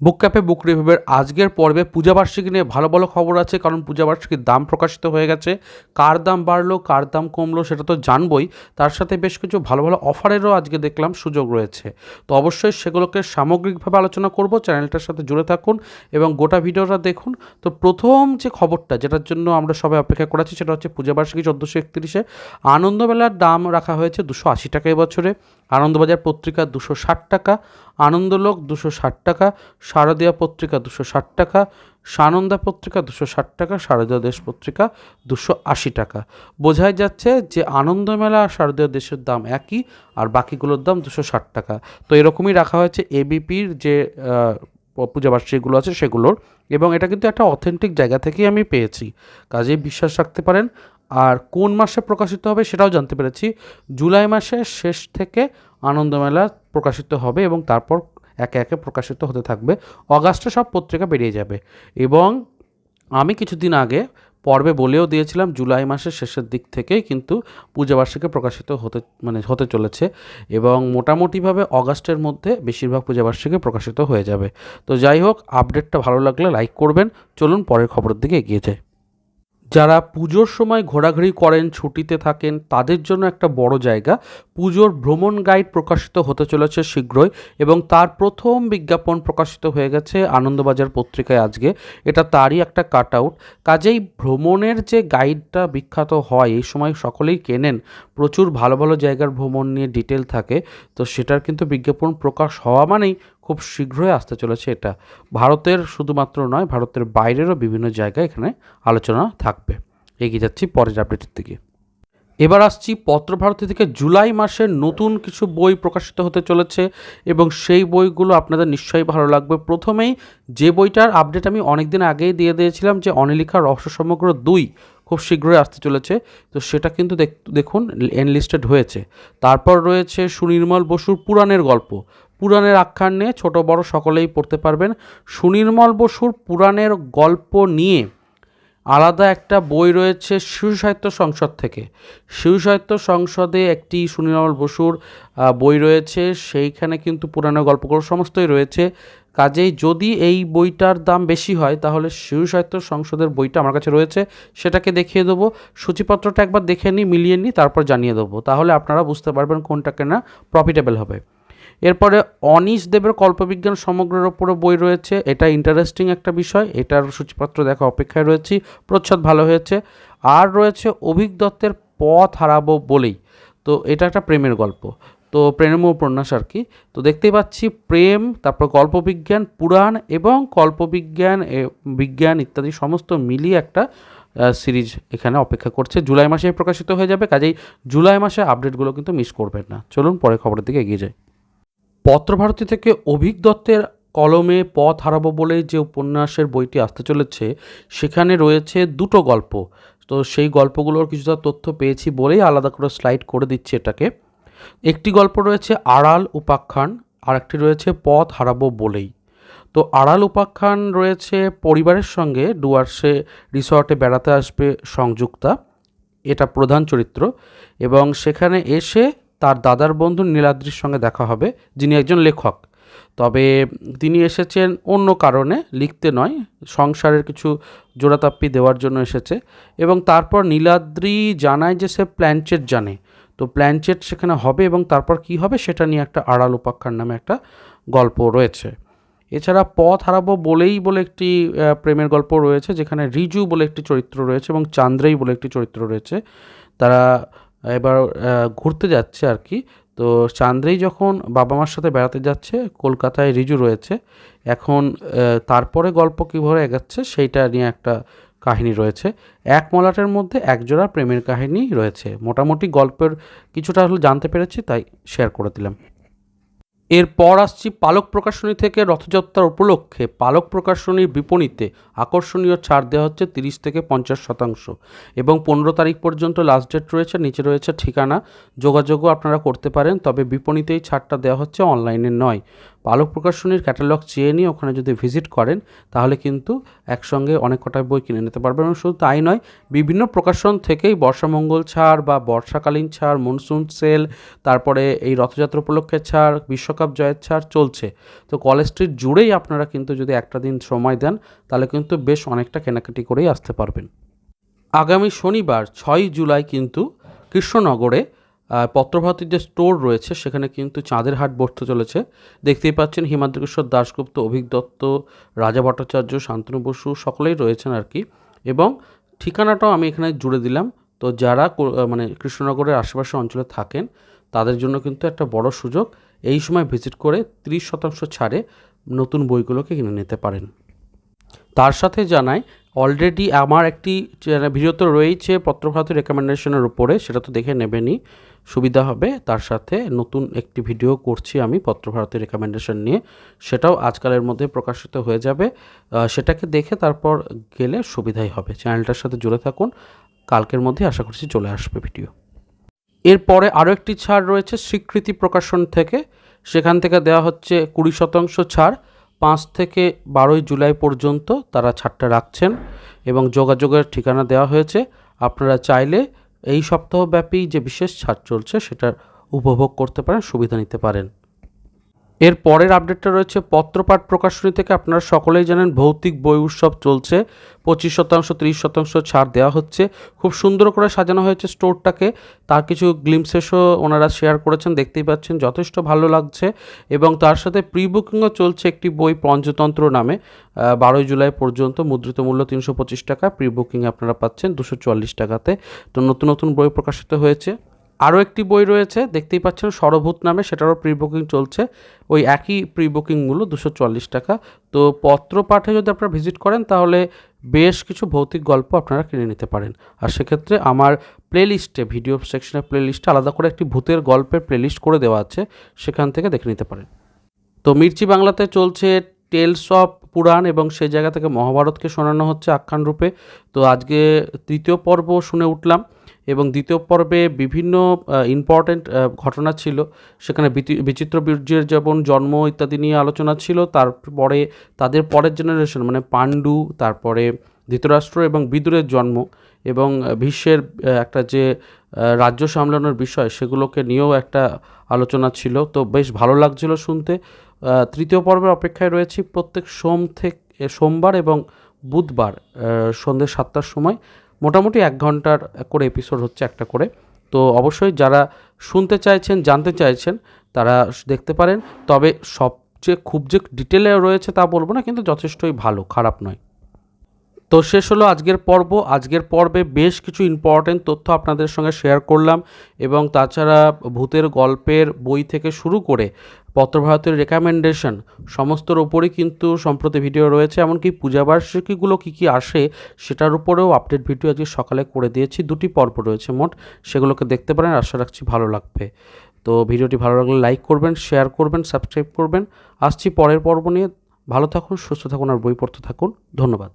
বুক cafe বুক রিভিউয়ের আজকের পর্বে পূজাবার্ষিকী নিয়ে ভালো ভালো খবর আছে, কারণ পূজাবার্ষিকীর দাম প্রকাশিত হয়ে গেছে। কার দাম বাড়লো, কার দাম কমলো সেটা তো জানবই। তার সাথে বেশ কিছু ভালো ভালো অফারেরও আজকে দেখলাম সুযোগ রয়েছে। তো অবশ্যই সেগুলোকে সামগ্রিকভাবে আলোচনা করব, চ্যানেলটার সাথে জুড়ে থাকুন এবং গোটা ভিডিওটা দেখুন। তো প্রথম যে খবরটা যেটার জন্য আমরা সবাই অপেক্ষা করেছি সেটা হচ্ছে পূজাবার্ষিকী চোদ্দোশো একত্রিশে। আনন্দমেলার দাম রাখা হয়েছে দুশো আশি টাকা এবছরে আনন্দবাজার পত্রিকা দুশো ষাট টাকা, আনন্দলোক দুশো ষাট টাকা, শারদীয়া পত্রিকা দুশো ষাট টাকা, সানন্দা পত্রিকা দুশো ষাট টাকা, শারদীয় দেশ পত্রিকা দুশো আশি টাকা। বোঝাই যাচ্ছে যে আনন্দমেলা আর শারদীয় দেশের দাম একই আর বাকিগুলোর দাম দুশো ষাট টাকা। তো এরকমই রাখা হয়েছে এবিপির যে পূজাবার্ষিকগুলো আছে সেগুলোর এবং এটা কিন্তু একটা অথেন্টিক জায়গা থেকেই আমি পেয়েছি। কাজেই বিশ্বাস রাখতে পারেন আর কোন মাসে প্রকাশিত হবে সেটাও জানতে পেরেছি। জুলাই মাসের শেষ থেকে আনন্দমেলা প্রকাশিত হবে এবং তারপর একে একে প্রকাশিত হতে থাকবে। অগাস্টে সব পত্রিকা বেরিয়ে যাবে এবং আমি কিছুদিন আগে পর্বে বলেও দিয়েছিলাম জুলাই মাসের শেষের দিক থেকেই কিন্তু পূজাবার্ষিকী প্রকাশিত হতে মানে হতে চলেছে এবং মোটামুটিভাবে অগাস্টের মধ্যে বেশিরভাগ পূজাবার্ষিকী প্রকাশিত হয়ে যাবে। তো যাই হোক, আপডেটটা ভালো লাগলে লাইক করবেন। চলুন পরের খবরের দিকে এগিয়ে যাই। যারা পুজোর সময় ঘোরাঘুরি করেন, ছুটিতে থাকেন, তাদের জন্য একটা বড় জায়গা। পুজোর ভ্রমণ গাইড প্রকাশিত হতে চলেছে শীঘ্রই এবং তার প্রথম বিজ্ঞাপন প্রকাশিত হয়ে গেছে আনন্দবাজার পত্রিকায় আজকে। এটা তারই একটা কাট আউট কাজেই ভ্রমণের যে গাইডটা বিখ্যাত হয়, এই সময় সকলেই কেনেন, প্রচুর ভালো ভালো জায়গার ভ্রমণ নিয়ে ডিটেল থাকে, তো সেটার কিন্তু বিজ্ঞাপন প্রকাশ হওয়া মানেই খুব শীঘ্রই আসতে চলেছে এটা। ভারতের শুধুমাত্র নয়, ভারতের বাইরেরও বিভিন্ন জায়গায় এখানে আলোচনা থাকবে। এগিয়ে যাচ্ছি পরের আপডেটের দিকে। এবার আসছি পত্রভারতী থেকে। জুলাই মাসে নতুন কিছু বই প্রকাশিত হতে চলেছে এবং সেই বইগুলো আপনাদের নিশ্চয়ই ভালো লাগবে। প্রথমেই যে বইটার আপডেট আমি অনেক দিন আগেই দিয়ে দিয়েছিলাম যে অনিলিখা রহস্য সমগ্র দুই খুব শীঘ্রই আসতে চলেছে। তো সেটা কিন্তু দেখ- দেখুন এনলিস্টেড হয়েছে। তারপর রয়েছে সুনির্মল বসুর পুরাণের গল্প। পুরাণের আখ্যান নিয়ে ছোট বড় সকলেই পড়তে পারবেন। সুনির্মল বসুর পুরাণের গল্প নিয়ে আলাদা একটা বই রয়েছে শিশু সাহিত্য সংসদ থেকে। শিশু সাহিত্য সংসদে একটি সুনির্মল বসুর বই রয়েছে। সেইখানে কিন্তু পুরানো গল্পগুলো সমস্তই রয়েছে। কাজেই যদি এই বইটার দাম বেশি হয়, তাহলে শিশু সাহিত্য সংসদের বইটা আমার কাছে রয়েছে। সেটাকে দেখিয়ে দেবো। সূচিপত্রটা একবার দেখে নিই, মিলিয়ে নিই, তারপর জানিয়ে দেবো। তাহলে আপনারা বুঝতে পারবেন কোনটা কেনা প্রফিটেবল হবে। এরপরে অনিশ দেবের কল্পবিজ্ঞান সমগ্রের ওপরও বই রয়েছে। এটা ইন্টারেস্টিং একটা বিষয়। এটার সূচিপত্র দেখা, অপেক্ষায় রয়েছি। প্রচ্ছদ ভালো হয়েছে। আর রয়েছে অভিক দত্তের পথ হারাবো বলেই। তো এটা একটা প্রেমের গল্প। তো প্রেম উপন্যাস আর কি। তো দেখতেই পাচ্ছি প্রেম, তারপর কল্পবিজ্ঞান, পুরাণ এবং কল্পবিজ্ঞান বিজ্ঞান ইত্যাদি সমস্ত মিলিয়ে একটা সিরিজ এখানে অপেক্ষা করছে। জুলাই মাসে প্রকাশিত হয়ে যাবে। কাজেই জুলাই মাসে আপডেটগুলো কিন্তু মিস করবেন না। চলুন পরে খবরের দিকে এগিয়ে যাই। পত্রভারতী থেকে অভিক দত্তের কলমে পথ হারাবো বলে যে উপন্যাসের বইটি আসতে চলেছে, সেখানে রয়েছে দুটো গল্প। তো সেই গল্পগুলোর কিছুটা তথ্য পেয়েছি বলেই আলাদা করে স্লাইড করে দিচ্ছি এটাকে। একটি গল্প রয়েছে আড়াল উপাখ্যান আর একটি রয়েছে পথ হারাবো বলেই। তো আড়াল উপাখ্যান রয়েছে পরিবারের সঙ্গে, ডুয়ার্সে রিসর্টে বেড়াতে আসবে সংযুক্তা, এটা প্রধান চরিত্র। এবং সেখানে এসে তার দাদার বন্ধু নীলাদ্রির সঙ্গে দেখা হবে, যিনি একজন লেখক। তবে তিনি এসেছেন অন্য কারণে, লিখতে নয়, সংসারের কিছু জোড়াতাপ্পি দেওয়ার জন্য এসেছে। এবং তারপর নীলাদ্রি জানায় যে সে প্ল্যানচেট জানে। তো প্ল্যানচেট সেখানে হবে এবং তারপর কি হবে সেটা নিয়ে একটা আড়াল উপাখ্যান নামে একটা গল্প রয়েছে। এছাড়া পথ হারাবো বলেই বলে একটি প্রেমের গল্প রয়েছে, যেখানে রিজু বলে একটি চরিত্র রয়েছে এবং চান্দ্রেই বলে একটি চরিত্র রয়েছে। তারা এবার ঘুরতে যাচ্ছে আর কি। তো চান্দ্রেই যখন বাবা মার সাথে বেড়াতে যাচ্ছে, কলকাতায় রিজু রয়েছে। এখন তারপরে গল্প কীভাবে এগাচ্ছে সেইটা নিয়ে একটা কাহিনী রয়েছে। এক মলাটের মধ্যে একজোড়া প্রেমের কাহিনী রয়েছে। মোটামুটি গল্পের কিছুটা হলে জানতে পেরেছি, তাই শেয়ার করে দিলাম। এরপর আসছি পালক প্রকাশনী থেকে রথযাত্রার উপলক্ষে। পালক প্রকাশনীর বিপণীতে আকর্ষণীয় ছাড় দেওয়া হচ্ছে তিরিশ থেকে পঞ্চাশ শতাংশ এবং পনেরো তারিখ পর্যন্ত লাস্ট ডেট রয়েছে, নিচে রয়েছে ঠিকানা। যোগাযোগও আপনারা করতে পারেন, তবে বিপণীতেই ছাড়টা দেওয়া হচ্ছে অনলাইনে নয়। আলোক প্রকাশনীর ক্যাটালগ চেয়ে নিয়ে ওখানে যদি ভিজিট করেন, তাহলে কিন্তু একসঙ্গে অনেক কটা বই কিনে নিতে পারবেন। এবং শুধু তাই নয়, বিভিন্ন প্রকাশন থেকেই বর্ষামঙ্গল ছাড় বা বর্ষাকালীন ছাড় মনসুন সেল তারপরে এই রথযাত্রা উপলক্ষে ছাড়, বিশ্বকাপ জয়ের ছাড় চলছে। তো কলেজ স্ট্রিট জুড়েই আপনারা কিন্তু যদি একটা দিন সময় দেন, তাহলে কিন্তু বেশ অনেকটা কেনাকাটি করেই আসতে পারবেন। আগামী শনিবার, ছয়ই জুলাই কিন্তু কৃষ্ণনগরে পত্রভারতীর যে স্টোর রয়েছে, সেখানে কিন্তু চাঁদের হাট বসতে চলেছে। দেখতেই পাচ্ছেন হিমাদ্রি কিশোর দাশগুপ্ত, অভিক দত্ত, রাজা ভট্টাচার্য, শান্তনু বসু, সকলেই রয়েছেন আর কি। এবং ঠিকানাটাও আমি এখানে জুড়ে দিলাম। তো যারা মানে কৃষ্ণনগরের আশেপাশে অঞ্চলে থাকেন, তাদের জন্য কিন্তু একটা বড় সুযোগ। এই সময় ভিজিট করে ত্রিশ শতাংশ ছাড়ে নতুন বইগুলোকে কিনে নিতে পারেন। তার সাথে জানাই অলরেডি আমার একটি ভিডিও তো রয়েছে পত্রভারতী রেকমেন্ডেশনের উপরে, সেটা তো দেখে নেবেনই। সুবিধা হবে। তার সাথে নতুন একটি ভিডিও করছি আমি পত্রভারতী রেকমেন্ডেশন নিয়ে। সেটাও আজকালের মধ্যে প্রকাশিত হয়ে যাবে। সেটাকে দেখে তারপর গেলে সুবিধাই হবে। চ্যানেলটার সাথে জুড়ে থাকুন। কালকের মধ্যে আশা করছি চলে আসবে ভিডিও। এরপরে আরও একটি ছাড় রয়েছে স্বীকৃতি প্রকাশন থেকে। সেখান থেকে দেওয়া হচ্ছে কুড়ি শতাংশ ছাড়। পাঁচ থেকে বারোই জুলাই পর্যন্ত তারা ছাড়টা রাখছেন এবং যোগাযোগের ঠিকানা দেওয়া হয়েছে। আপনারা চাইলে এই সপ্তাহব্যাপী যে বিশেষ ছাড় চলছে সেটার উপভোগ করতে পারেন সুবিধা নিতে পারেন। এর পরের আপডেটটা রয়েছে, পত্রপাঠ প্রকাশনী থেকে আপনারা সকলেই জানেন, ভৌতিক বই উৎসব চলছে। পঁচিশ শতাংশ, ত্রিশ শতাংশ ছাড় দেওয়া হচ্ছে। খুব সুন্দর করে সাজানো হয়েছে স্টোরটাকে। তার কিছু গ্লিমসেসও ওনারা শেয়ার করেছেন, দেখতেই পাচ্ছেন, যথেষ্ট ভালো লাগছে। এবং তার সাথে প্রি বুকিংও চলছে একটি বই, পঞ্চতন্ত্র নামে। বারোই জুলাই পর্যন্ত মুদ্রিত মূল্য তিনশো পঁচিশ টাকা প্রি বুকিং আপনারা পাচ্ছেন দুশো চুয়াল্লিশ টাকাতে। তো নতুন নতুন বই প্রকাশিত হয়েছে। আরও একটি বই রয়েছে, দেখতেই পাচ্ছেন সরভূত নামে, সেটারও প্রি বুকিং চলছে। ওই একই প্রি বুকিং মূল্য দুশো চল্লিশ টাকা। তো পত্র পাঠে যদি আপনারা ভিজিট করেন, তাহলে বেশ কিছু ভৌতিক গল্প আপনারা কিনে নিতে পারেন। আর সেক্ষেত্রে আমার প্লেলিস্টে ভিডিও সেকশনের প্লেলিস্টে আলাদা করে একটি ভূতের গল্পের প্লেলিস্ট করে দেওয়া আছে, সেখান থেকে দেখে নিতে পারেন। তো মির্চি বাংলাতে চলছে টেলস অফ পুরাণ এবং সেই জায়গা থেকে মহাভারতকে শোনানো হচ্ছে আখ্যান রূপে তো আজকে তৃতীয় পর্ব শুনে উঠলাম। দ্বিতীয় পর্বে বিভিন্ন ইম্পর্ট্যান্ট ঘটনা ছিল। সেখানে বিচিত্র বীর্যের যেমন জন্ম ইত্যাদি নিয়ে আলোচনা ছিল, তারপরে তাদের পরের জেনারেশন মানে পাণ্ডু, তারপরে ধৃতরাষ্ট্র এবং বিদুরের জন্ম এবং বিশ্বের একটা যে রাজ্য সামলানোর বিষয় সেগুলোকে নিয়েও একটা আলোচনা ছিল। তো বেশ ভালো লাগছিল শুনতে। তৃতীয় পর্বের অপেক্ষায় রয়েছি প্রত্যেক সোম থেকে, সোমবার এবং বুধবার সন্ধ্যে সাতটার সময়। মোটামুটি এক ঘণ্টার করে এপিসোড হচ্ছে একটা করে। তো অবশ্যই যারা শুনতে চাইছেন, জানতে চাইছেন, তারা দেখতে পারেন। তবে সবচেয়ে খুব যে ডিটেলে রয়েছে তা বলব না, কিন্তু যথেষ্টই ভালো, খারাপ নয়। তো শেষ হলো আজকের পর্ব। আজকের পর্বে বেশ কিছু ইম্পর্টেন্ট তথ্য আপনাদের সঙ্গে শেয়ার করলাম এবং তাছাড়া ভূতের গল্পের বই থেকে শুরু করে পত্রভারতের রেকমেন্ডেশন সমস্তর ওপরই কিন্তু সম্প্রতি ভিডিও রয়েছে। এমনকি পূজাবার্ষিকীগুলো কী কী আসে সেটার উপরেও আপডেট ভিডিও আজকে সকালে করে দিয়েছি। দুটি পর্ব রয়েছে মোট, সেগুলোকে দেখতে পারেন। আশা রাখছি ভালো লাগবে। তো ভিডিওটি ভালো লাগলে লাইক করবেন শেয়ার করবেন সাবস্ক্রাইব করবেন। আসছি পরের পর্ব নিয়ে। ভালো থাকুন, সুস্থ থাকুন আর বই পড়তে থাকুন। ধন্যবাদ।